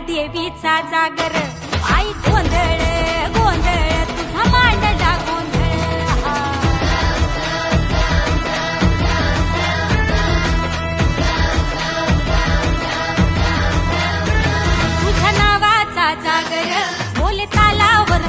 देवीचा जागर. आई गोंधळ गोंधळ तुझा मांडला गोंधळ. तुझ्या नावाचा जागर बोले तालावर